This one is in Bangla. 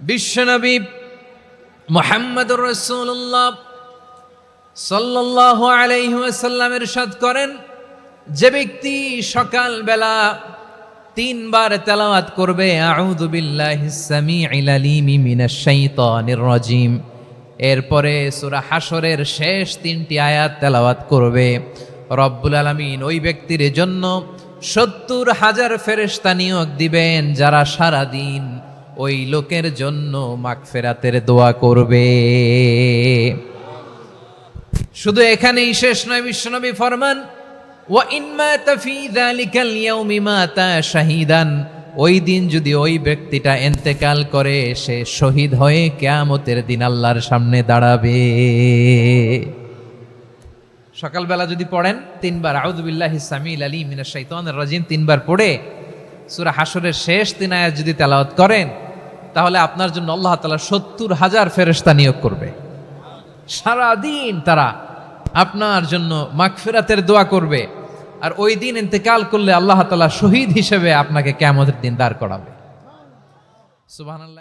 বিশ্বনবী মোহাম্মদুর রসুল্লাহ সাল্লাহ আলাইসাল্লামের সাদ করেন, যে ব্যক্তি সকালবেলা তিনবার তেলাওয়াত করবে রাজিম। এরপরে সুরা হাসরের শেষ তিনটি আয়াত তেলাওয়াত করবে, রব্বুল আলামিন ওই ব্যক্তির জন্য সত্তর হাজার ফেরেশতা নিয়োগ দিবেন, যারা সারা দিন ওই লোকের জন্য মাগফিরাতের দোয়া করবে। শুধু এখানেই শেষ নয়, বিশ্বনবী ফরমান, ওয়া ইনমা তাফি যালিকাল ইয়াউমি মাতা শাহিদান ওই দিন যদি ওই ব্যক্তিটা এন্তেকাল করে, সে শহীদ হয়ে কেয়ামতের দিন আল্লাহর সামনে দাঁড়াবে। সকালবেলা যদি পড়েন, তিনবার আউযুবিল্লাহি সামিল আলী মিনা শাইতানির রাজিম তিনবার পড়ে, সুরা হাশরের শেষ তিন আয়াত যদি তেলাওয়াত করেন তাহলে আপনার জন্য আল্লাহ তালা সত্তর হাজার ফেরেশতা নিয়োগ করবে। সারাদিন তারা আপনার জন্য মাগফেরাতের দোয়া করবে আর ওই দিন ইন্তেকাল করলে আল্লাহ তালা শহীদ হিসেবে আপনাকে কেমন দিন দাঁড় করাবে। সুবহানাল্লাহ।